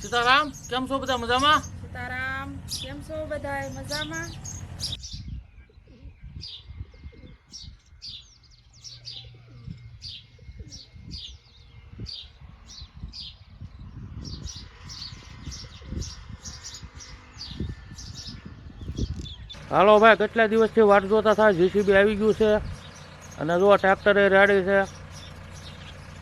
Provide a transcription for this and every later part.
સીતારામ કેમ છો બધા મજામાં? સીતારામ કેમ છો બધા મજામાં? હાલો ભાઈ કેટલા દિવસથી વાટ જોતા થાય? જીસીબી આવી ગયું છે. અને જો ટ્રેક્ટરે રેડી છે.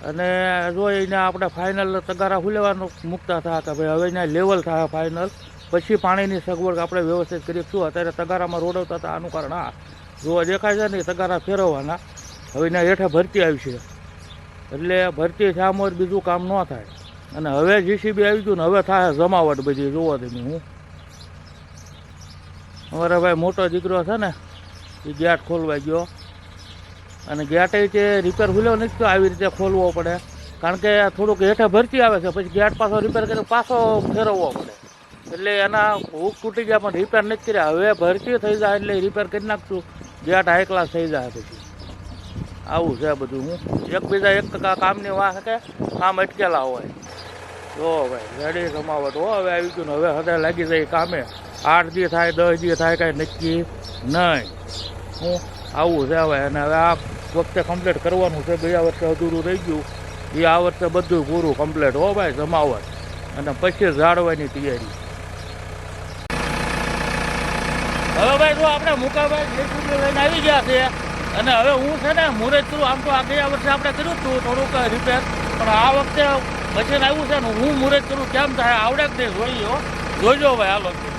અને જો એને આપણે ફાઇનલ તગારા હુલેવાનો મૂકતા હતા કે ભાઈ હવે અહીંયા લેવલ થાય ફાઇનલ પછી પાણીની સગવડ આપણે વ્યવસ્થિત કરી. શું અત્યારે તગારામાં રોડવતા હતા? આનું કારણ આ. જો દેખાય છે ને તગારા ફેરવવાના. હવે એના હેઠે ભરતી આવી છે એટલે ભરતી થયા બીજું કામ ન થાય. અને હવે જીસીબી આવી ગયું ને, હવે થાય જમાવટ બધી, જોવા તમે હું. અમારા ભાઈ મોટો દીકરો છે ને, એ ગેટ ખોલવા ગયો. અને ગેટ જે રિપેર ખુલ્યો નથી તો આવી રીતે ખોલવો પડે. કારણ કે થોડુંક હેઠે ભરતી આવે છે, પછી ગેટ પાછો રિપેર કરીને પાછો ફેરવવો પડે. એટલે એના હુક તૂટી ગયા પણ રિપેર નથી કર્યા. હવે ભરતી થઈ જાય એટલે રિપેર કરી નાખશું. ગેટ હાઈ ક્લાસ થઈ જાય પછી. આવું છે બધું હું. એકબીજા એક ટકા કામની વાહ કે કામ અટકેલા હોય. જો ભાઈ, રેડી સમાવટ હો, હવે આવી ગયું હવે હદે લાગી જાય કામે. આઠ દી થાય, દસ દી થાય, કાંઈ નક્કી નહીં. હું આવું છે હવે. અને હવે આ વખતે કમ્પ્લીટ કરવાનું છે. ગયા વર્ષે અધૂરું રહી ગયું. એ આ વર્ષે બધું પૂરું કમ્પ્લીટ હો ભાઈ, જમાવટ. અને પછી જાળવાની તૈયારી. હવે ભાઈ, જો આપણે મુકાભાઈ લઈને આવી ગયા છે, અને હવે હું છે ને મુહૂર્ત કરું આમ તો આ ગયા વર્ષે આપણે કર્યું હતું થોડુંક રિપેર પણ આ વખતે મશીન આવ્યું છે ને હું મુહૂર્ત કરું, કેમ થાય? આવડે જ નહીં. જોઈ લો જોઈજો ભાઈ આ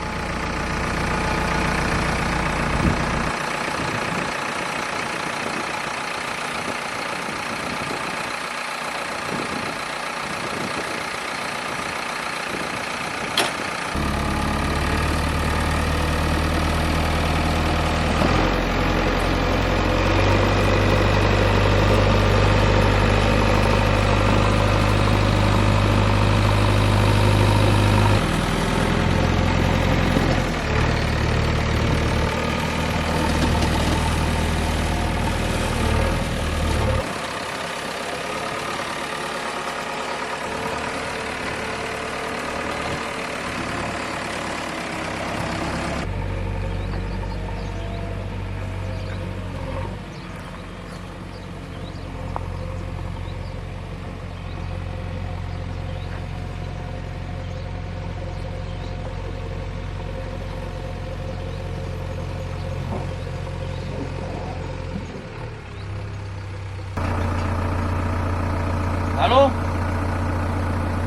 હાલો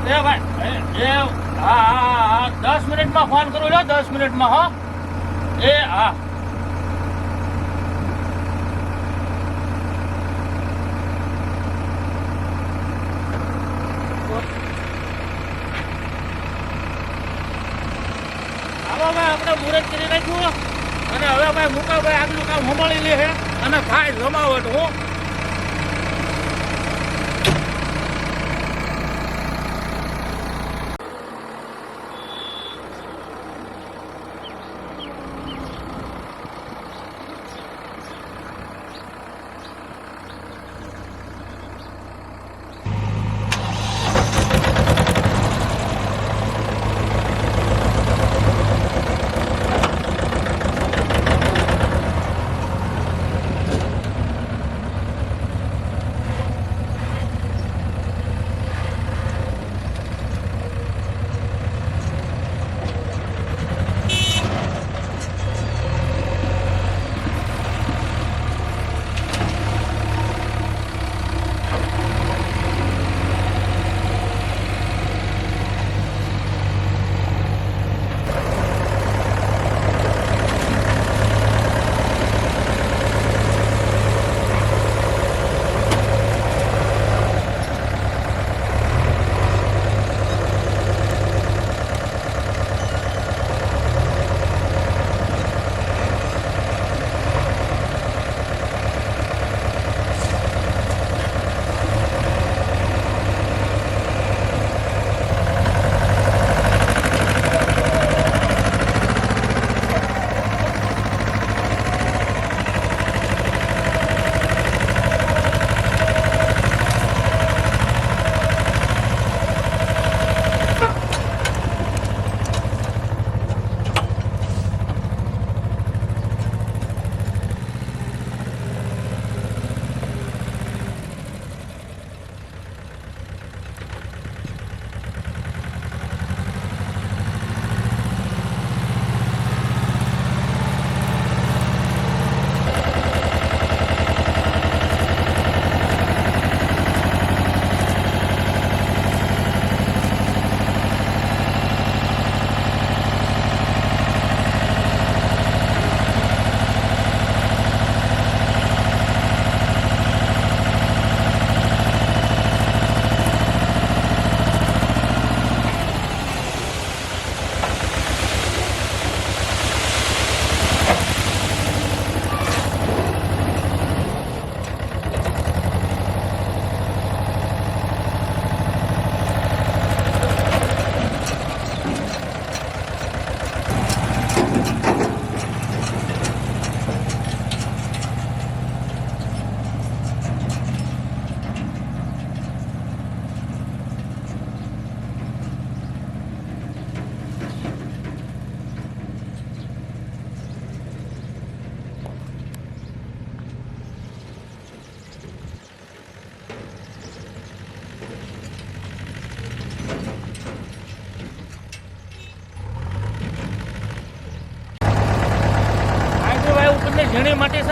એ ભાઈ એ એ હા હા હા દસ મિનિટમાં ફોન કરું લો દસ મિનિટમાં, હો. એ, હા. આપણે મુહૂર્ત કરી નાખ્યું. અને હવે ભાઈ મુકાભાઈ આગલું કામ સંભાળી લે છે અને ભાઈ જમાવટ હું.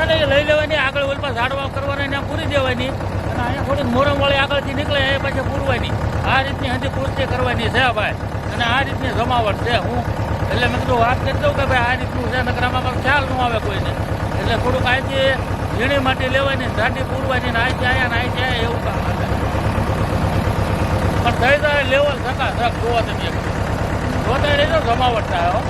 ઝીણી માટી છે ને એ લઈ લેવાની, આગળ ઓલપા ઝાડવા કરવાના ત્યાં પૂરી દેવાની. અને અહીંયા થોડીક મોરમવાળી આગળથી નીકળે, એ પછી પૂરવાની. આ રીતની હજી પૂર્તિ કરવાની છે ભાઈ. અને આ રીતની જમાવટ છે હું. એટલે મેં કીધું વાત કરી દઉં કે ભાઈ આ રીતનું છે, નકર આમાં ખ્યાલ ન આવે કોઈને. એટલે થોડુંક અહીંથી ઝીણી માટી લેવાની, ઝાડી પૂરવાની, ને અહીંથી આયા ને અહીંથી આયા એવું કામ આવે પણ થઈ જાય લેવલ થકા થક જોવા તમે જોતા રહેજો, જમાવટ થાય હો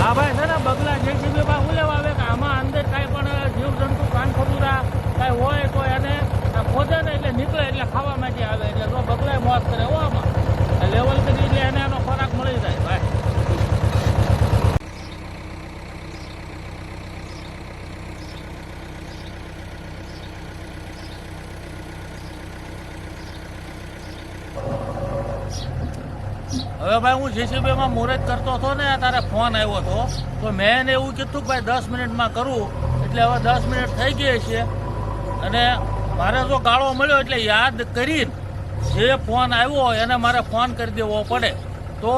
હા ભાઈ છે ને બગલા જેસીબી માં શું લેવા આવે કે આમાં અંદર કાંઈ પણ જીવજંતુ કાન ખજૂરા કાંઈ હોય તો એને આ ખોદે ને એટલે નીકળે એટલે ખાવા માટે આવે એટલે જો બગલાય મોત કરે હો આમાં લેવલ કરી એટલે એને એનો ખોરાક મળી જાય ભાઈ હવે ભાઈ હું જેસીબીમાં મુહૂર્ત કરતો હતો ને, તારે ફોન આવ્યો હતો, તો મેં એને એવું કીધું ભાઈ દસ મિનિટમાં કરું, એટલે હવે દસ મિનિટ થઈ ગઈ છે. અને મારે જો ગાળો મળ્યો, એટલે યાદ કરીને જે ફોન આવ્યો એને મારે ફોન કરી દેવો પડે. તો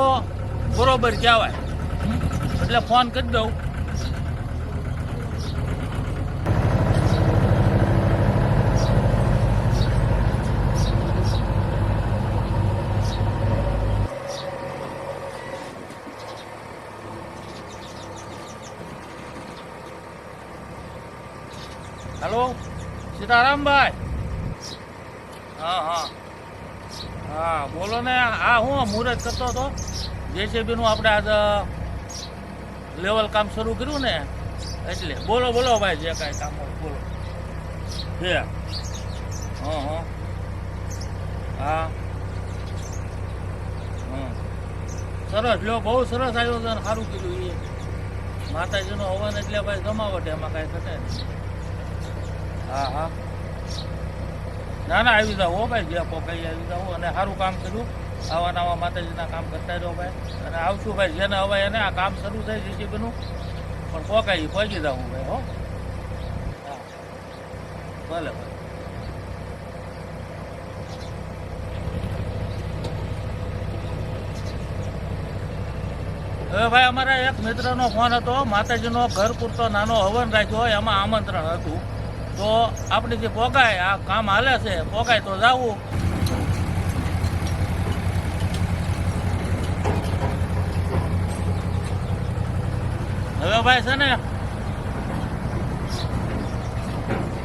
બરોબર કહેવાય. એટલે ફોન કરી દઉં હેલો સીતારામભાઈ. હા હા. હા, બોલો ને, આ હું મુહૂર્ત કરતો હતો? જેસીબીનું આપણે આજ લેવલ કામ શરૂ કર્યું ને, એટલે. બોલો બોલો ભાઈ, જે કાંઈ કામ હોય, બોલો. જે. હા હા. હા. સરસ, લ્યો, બહુ સરસ આયોજન સારું કર્યું એ માતાજીનો હવન એટલે ભાઈ જમાવટ, એમાં કાંઈ થશે નહીં. હા હા. ના ના, આવી જાઓ ભાઈ, જે પોકાઈ આવી જાઓ. અને સારું કામ કર્યું. આવા નવા માતાજીના કામ કરતા રહ્યો ભાઈ. અને આવશું ભાઈ, જેને હવે એને આ કામ શરૂ થાય જીસીબીનું પણ પોકાઈ પહોંચી જાઉં ભાઈ, હો. ભલે ભલે. હવે ભાઈ, અમારા એક મિત્રનો ફોન હતો. માતાજીનો ઘર પૂરતો નાનો હવન રાખ્યો એમાં આમંત્રણ હતું. તો આપણે જે પોગાય, આ કામ હાલે છે, પોગાય તો જાવું. હવે ભાઈ છે ને,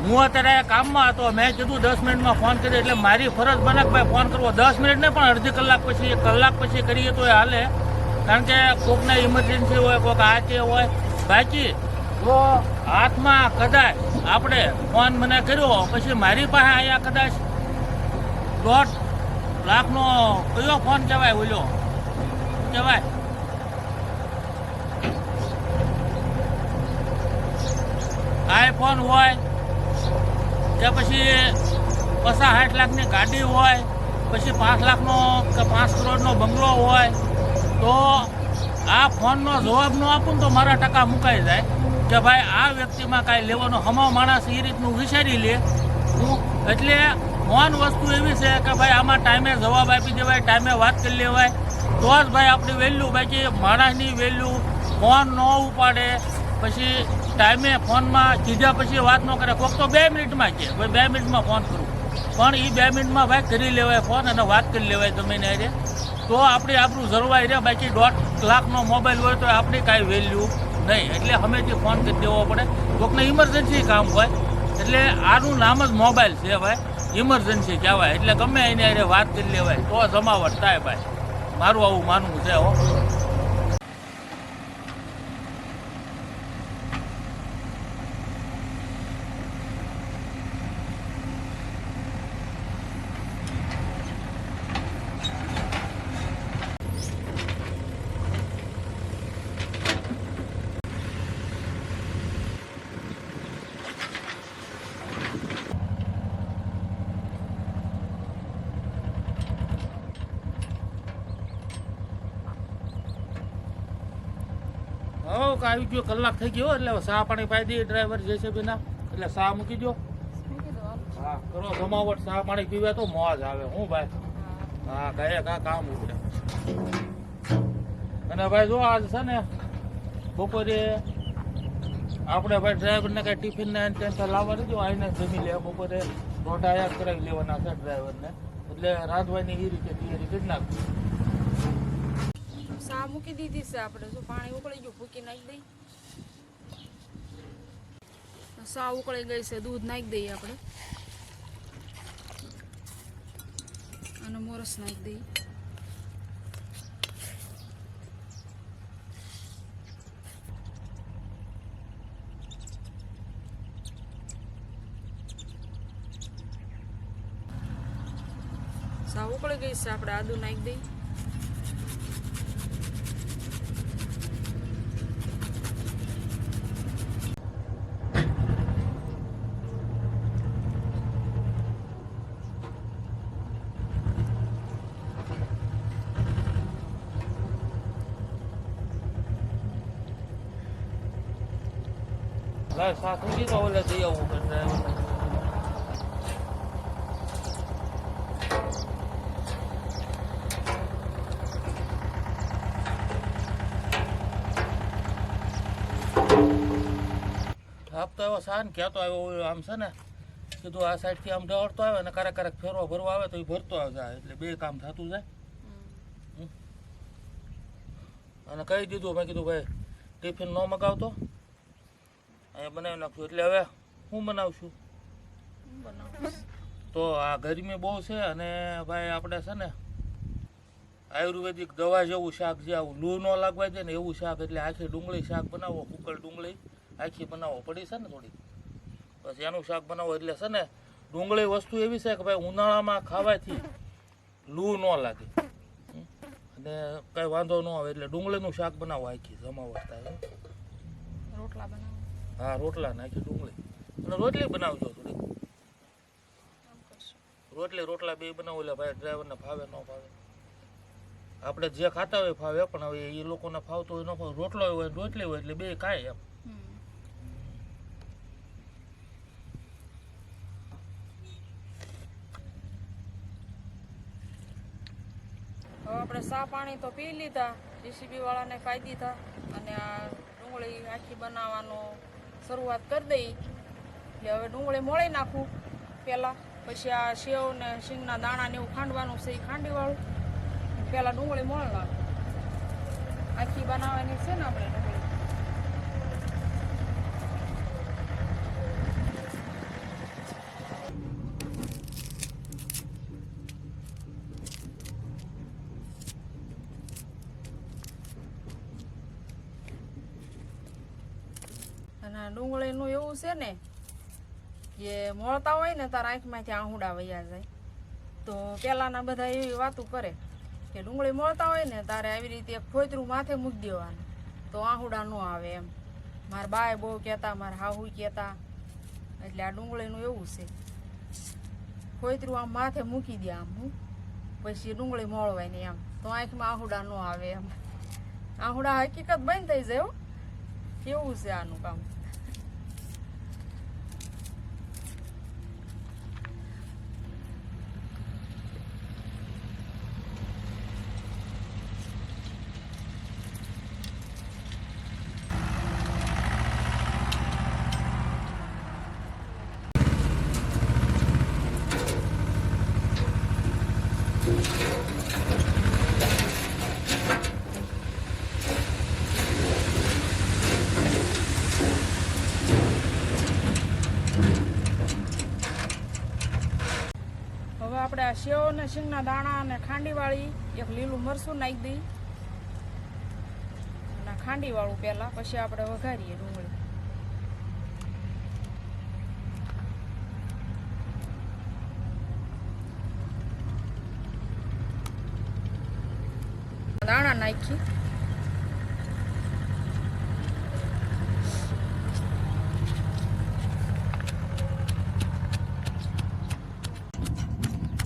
હું અત્યારે કામમાં હતો, મેં કીધું દસ મિનિટમાં ફોન કર્યો એટલે મારી ફરજ બને કે ભાઈ ફોન કરવો. દસ મિનિટ ને પણ અડધી કલાક પછી કલાક પછી કરીએ તો એ હાલે. કારણ કે કોકને ઇમરજન્સી હોય કોઈક આ તે હોય. બાકી જો હાથમાં કદાચ આપણે ફોન મને કર્યો, પછી મારી પાસે અહીંયા કદાચ. દોઢ લાખનો કયો ફોન કહેવાય, ઓલો? કહેવાય? આઈફોન હોય, કે પછી પચાસ સાઠ લાખની ગાડી હોય, પછી પાંચ લાખનો કે પાંચ કરોડનો બંગલો હોય, તો આ ફોનનો જવાબ ન આપું તો મારા ટકા મુકાઈ જાય. કે ભાઈ, આ વ્યક્તિમાં કાંઈ લેવાનો હમો માણસ એ રીતનું વિચારી લે. હું એટલે મોન વસ્તુ એવી છે કે ભાઈ, આમાં ટાઈમે જવાબ આપી દેવાય, ટાઈમે વાત કરી લેવાય. તો જ ભાઈ આપણી વેલ્યુ બાકી માણસની વેલ્યુ ફોન ન ઉપાડે. પછી ટાઈમે ફોનમાં કીધા પછી વાત ન કરે. કોક તો બે મિનિટમાં કે, ભાઈ, બે મિનિટમાં ફોન કરું. પણ એ બે મિનિટમાં ભાઈ કરી લેવાય ફોન અને વાત કરી લેવાય તમે ને હારે. તો આપણે આપણું જળવાઈ રહે. બાકી દોઢ લાખનો મોબાઈલ હોય તો આપણી કાંઈ વેલ્યુ નહીં, એટલે હમેથી ફોન કરી દેવો પડે. કોકને ઇમરજન્સી કામ હોય, એટલે આનું નામ જ મોબાઈલ છે ભાઈ. ઇમરજન્સી કહેવાય. એટલે ગમે એને વાત કરી લેવાય. તો જમાવટ થાય ભાઈ. મારું આવું માનવું છે હો હવ કે આવી ગયો, કલાક થઈ ગયો એટલે સા પાણી પાઈ દઈએ ડ્રાઈવર જે છે બીના એટલે સા મૂકી દો હા, કરો જમાવટ સા પાણી પીવે તો મોજ આવે. હું ભાઈ? હા કહે કા કામ ઉપડે અને ભાઈ જો આજ છે ને, બપોરે આપણે ભાઈ ડ્રાઈવરને કઈ ટિફિન ને ટેન્શન લાવવા નથી આવીને જમી લે બપોરે. રોટા યાદ કરાવી લેવાના છે ડ્રાઈવરને એટલે રાંધવાની એ રીતે તૈયારી કરી નાખવી સા મૂકી દીધી છે આપણે. જો પાણી ઉકળી ગયું ફૂકી નાખી દઈ. સા ઉકળી ગઈ છે, દૂધ નાખી દઈએ આપણે. અને મોરસ નાખી દઈએ. સા ઉકળી ગઈ છે આપણે, આદુ નાખી દઈએ લાય શાક મૂકી તો ઓલે જઈ આવું કે ડ્રાઈવરને આપતો આવ્યો સાન કહેતો આવ્યો આમ છે ને કીધું આ સાઈડથી આમ દોડતો આવે ને ક્યારેક ક્યારેક ફેરવા ભરવા આવે તો એ ભરતો આવે જાય એટલે બે કામ થતું જાય. અને કહી દીધું મેં કીધું ભાઈ ટિફિન ન મગાવતો. અહીંયા બનાવી નાખશું એટલે હવે હું બનાવશું? તો આ ગરમી બહુ છે અને ભાઈ આપણે છે ને આયુર્વેદિક દવા જેવું શાક જે આવું લૂ ન લાગવા દે ને એવું શાક એટલે આખી ડુંગળી શાક બનાવો કુકળ ડુંગળી. આખી બનાવો પડી છે ને થોડી? બસ એનું શાક બનાવો એટલે છે ને ડુંગળી વસ્તુ એવી છે કે ભાઈ ઉનાળામાં ખાવાથી લૂ ન લાગે? અને કઈ વાંધો ન આવે એટલે ડુંગળીનું શાક બનાવો આખી જમાવટ થાય રોટલા બનાવો. હા રોટલા નાખી ડુંગળી. અને રોટલી બનાવજો થોડી રોટલી રોટલા બે બનાવો એટલે ભાઈ ડ્રાઈવરને ફાવે ન ફાવે. આપણે જે ખાતા હોય ફાવે પણ હવે એ લોકોને ફાવતો હોય ન ફાવે રોટલો હોય રોટલી હોય એટલે બે કાંઈ એમ. સા પાણી તો પી લીધા જીસીબી વાળાને ખાઈ દીધા અને આ ડુંગળી આખી બનાવવાનો શરૂઆત કરી દઈ. એટલે હવે ડુંગળી મોળી નાખું પહેલાં, પછી આ સેવ ને શીંગના દાણા ને એવું ખાંડવાનું છે એ ખાંડીવાળું. પહેલાં ડુંગળી મોળ નાખું. આખી બનાવવાની છે ને આપણે ડુંગળી અને ડુંગળીનું એવું છે ને કે મળતા હોય ને તારા આંખમાંથી આહુડા વયા જાય. તો પહેલાંના બધા એવી વાતો કરે કે ડુંગળી મળતા હોય ને તારે આવી રીતે ખોતરું માથે મૂકી દેવાનું. તો આહુડા ન આવે એમ. મારા બાય બહુ કહેતા, મારા હાહુ કહેતા. એટલે આ ડુંગળીનું એવું છે. ખોતરું આમ માથે મૂકી દે આમ, હું. પછી ડુંગળી મોળવાય ને એમ. તો આંખમાં આહુડા ન આવે એમ. આહુડા હકીકત બંધ થઈ જાય કેવું છે આનું કામ હવે આપણે આ સેવ ને સિંગના દાણા અને ખાંડીવાળી એક લીલું મરચું નાખી દઈ અને ખાંડીવાળું પહેલાં પછી આપણે વઘારીએ ડુંગળી. દાણા નાખી.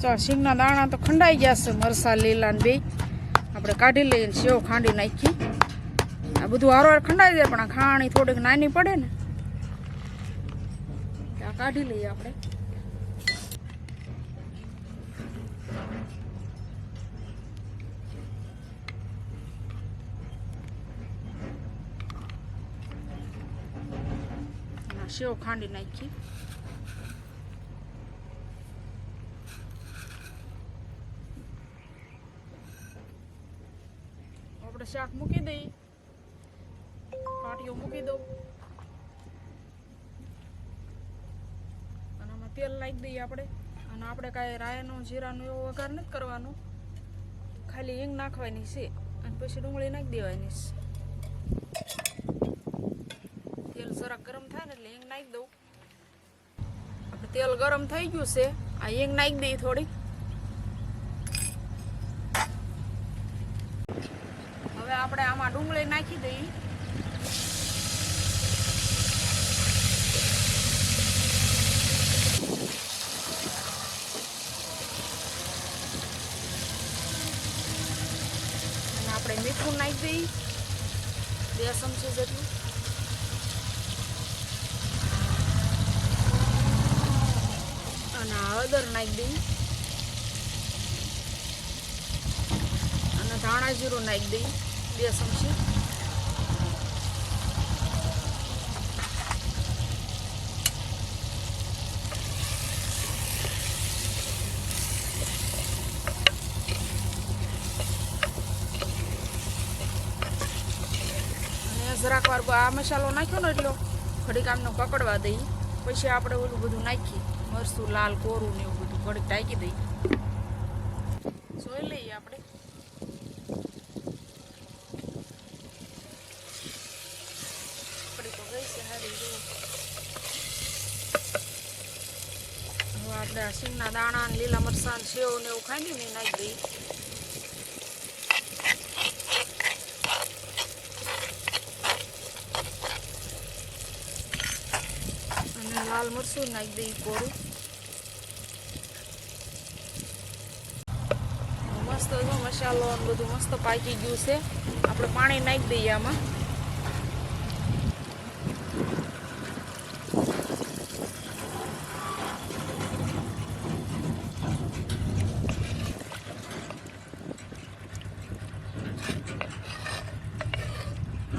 ચાલ સિંગના દાણા તો ખંડાઈ ગયા છે, મરસા, લીલા ને બે આપણે કાઢી લઈએ સેવ ખાંડી નાખી. આ બધું હારોહાર ખંડાઈ જાય, પણ આ ખાણી થોડીક નાની પડે ને. આ કાઢી લઈએ આપણે. સેવ ખાંડી નાખી. શાક મૂકી દઈ. પાટીઓ મૂકી દઉં. અને આમાં તેલ નાખી દઈએ આપણે. અને આપણે કાંઈ રાયનો, જીરાનો એવો વઘાર નથી કરવાનો. ખાલી હિંગ નાખવાની છે અને પછી ડુંગળી નાખી દેવાની છે. તેલ જરાક ગરમ થાય ને એટલે હિંગ નાખી દઉં. આપણે તેલ ગરમ થઈ ગયું છે. આ હિંગ નાખી દઈએ થોડી હવે આમાં ડુંગળી નાખી દઈ અને આપણે મીઠું નાખી દઈ બે ચમચી જેટલું અને હળદર નાખી દઈ અને ધાણા જીરું નાખી દઈએ બે ચમચી જરાક વાર આ મસાલો નાખ્યો ને એટલો, ઘડીક આમને પકડવા દઈએ પછી આપણે ઓલું બધું નાખીએ મરસું લાલ, કોરું ને એવું બધું ઘડીક નાખી દઈએ જોઈ લઈએ આપણે આપણી તો ગઈ છે હારી જુઓ હવે સિંગના દાણા ને લીલા મરસા સેવ ને એવું ખાઈ ને નાખી દઈ અને લાલ મરચું નાખી દઈ કોરું. મસ્ત જો મસાલો બધું મસ્ત પાકી ગયું છે. આપણે પાણી નાખી દઈએ આમાં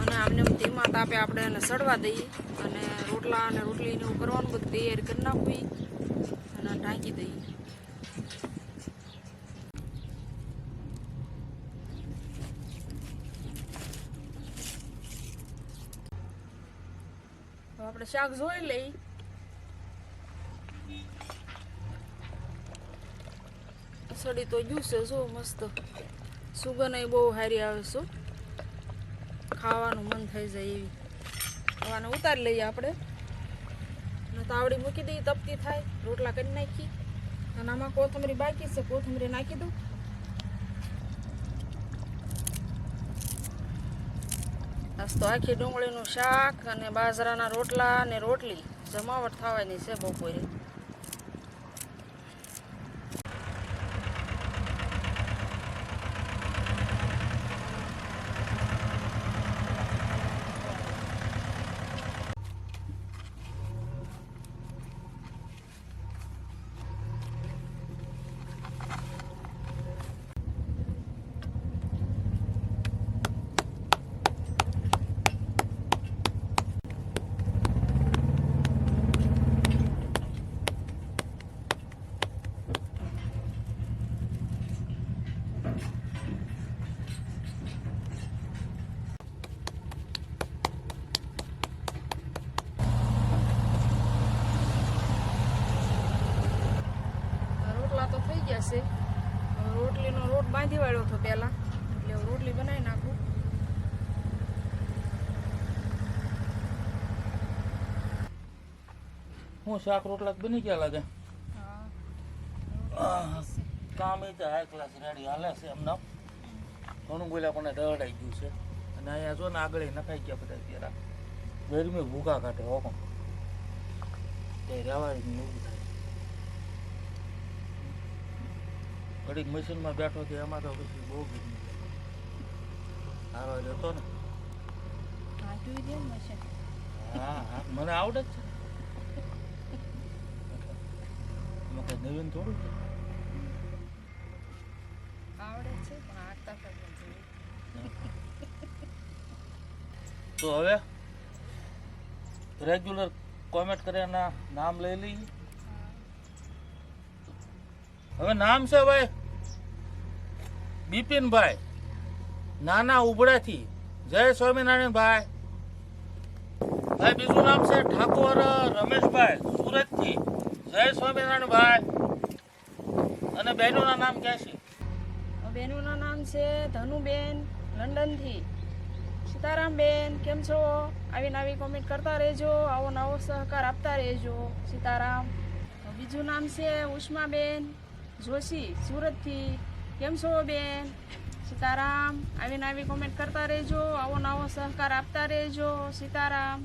અને આમને એમ ધીમા તાપે સડવા દઈએ અને રોટલા અને રોટલીને એવું કરવાનું, બધું તૈયાર કરી નાખવી અને ઢાંકી દઈએ. આપણે શાક જોઈ લઈ. સડી તો ગયું છે, જો મસ્ત. સુગંધ બહુ સારી આવે છે. ખાવાનું મન થઈ જાય એવી. આને ઉતારી લઈએ આપણે. અને તાવડી મૂકી દઈએ, તપતી થાય, રોટલા કરી નાખી. અને આમાં કોથમરી બાકી છે, કોથમરી નાખી દઉં. આજ તો આખી ડુંગળીનું શાક અને બાજરાના રોટલા અને રોટલી જમાવટ થવાની છે બપોરે રોટલા તો થઈ ગયા છે રોટલીનો રોટ બાંધી વાળ્યો હતો પહેલાં. એટલે રોટલી બનાવી નાખું. હું શાક રોટલા બની ગયા લાગે હા. કામ એ તો હાઈ ક્લાસ રેડી હાલે છે એમના ઘણું બોલ્યા પણ દવડાઈ ગયું છે. અને અહીંયા જો ને આગળ નખાઈ ગયા બધા ત્યારે ગરમી ભૂખા કાઢે હો પણ. તે રહેવાય જ નહીં એવું થાય ઘડીક મશીનમાં બેઠો છે એમાં તો પછી બહુ ગીત સારો જતો ને. હા હા મને આવડે જ છે. નવીન થોડું છે? આવડે છે પણ હાથતા તો હવે રેગ્યુલર કોમેન્ટ કર્યાના નામ લઈ લઈએ. હવે નામ છે ભાઈ? બિપિનભાઈ, નાના ઉબડાથી જય સ્વામિનારાયણ ભાઈ ભાઈ બીજું નામ છે ઠાકોર રમેશભાઈ, સુરતથી. જય સ્વામિનારાયણ ભાઈ અને બહેનોના નામ ક્યાં છે? બહેનોના નામ છે ધનુબેન, લંડનથી. સીતારામબેન, કેમ છો? આવી કોમેન્ટ કરતા રહેજો, આવો નવો સહકાર આપતા રહેજો, સીતારામ. બીજું નામ છે ઉષ્માબેન, જોશી, સુરતથી. કેમ છો બેન? સીતારામ, આવીને આવી કોમેન્ટ કરતા રહેજો, આવો નવો સહકાર આપતા રહેજો, સીતારામ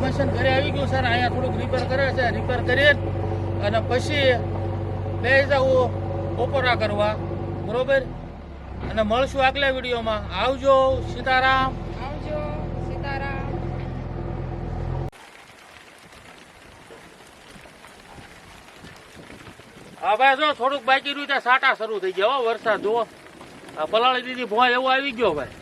હવે ભાઈ ઘરે આવી ગયું સર અહીંયા થોડુંક રિપેર કરે છે. રિપેર કરીએ અને પછી લઈ જવું બપોરા કરવા. બરોબર? અને મળશું આગલા વિડીયોમાં. આવજો સીતારામ. આવજો સીતારામ. હા ભાઈ જો થોડુંક બાકી રહ્યું ત્યાં સાટા શરૂ થઈ ગયા હો વરસાદ જુઓ. આ પલાળી દીધી ભોય એવો આવી ગયો ભાઈ.